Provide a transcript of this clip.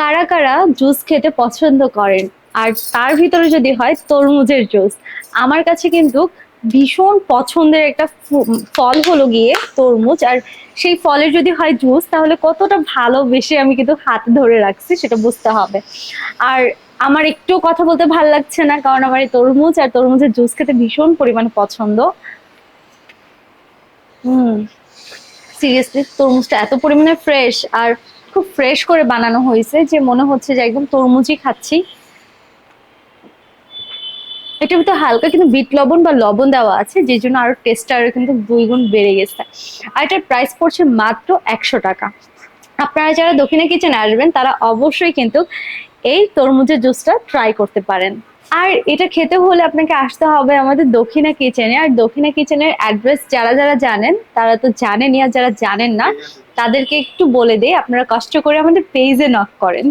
কারা কারা জুস খেতে পছন্দ করেন? আর তার ভিতরে যদি হয় তরমুজের জুস আমার কাছে কিন্তু ভীষণ পছন্দের একটা ফল হলো গিয়ে তরমুজ। আর সেই ফলের যদি হয় জুস তাহলে কতটা ভালোবেসে আমি কিন্তু হাত ধরে রাখছি, সেটা বুঝতে হবে। আর আমার একটু কথা বলতে ভালো লাগছে না, কারণ আমার এই তরমুজ আর তরমুজের জুস খেতে ভীষণ পরিমাণে পছন্দ। হুম সিরিয়াসলি তরমুজটা এত পরিমাণে ফ্রেশ আর খুব ফ্রেশ করে বানানো হয়েছে, যে মনে হচ্ছে যে একদম তরমুজই খাচ্ছি। এটার ভিতরে হালকা কিন্তু বিট লবণ বা লবণ দেওয়া আছে, যে জন্য আরও টেস্টটা আরও কিন্তু দুই গুণ বেড়ে গেছে। আর এটার প্রাইস পড়ছে মাত্র একশো টাকা। আপনারা যারা দক্ষিণা কিচেনে আসবেন, তারা অবশ্যই কিন্তু এই তরমুজের জুসটা ট্রাই করতে পারেন। আর এটা খেতে হলে আপনাকে আসতে হবে আমাদের দক্ষিণা কিচেনে। আর দক্ষিণা কিচেনের অ্যাড্রেস যারা যারা জানেন, তারা তো জানেনই আর যারা জানেন না, তাদেরকে একটু বলে দেই। আপনারা কষ্ট করে আমাদের পেজে নক করেন।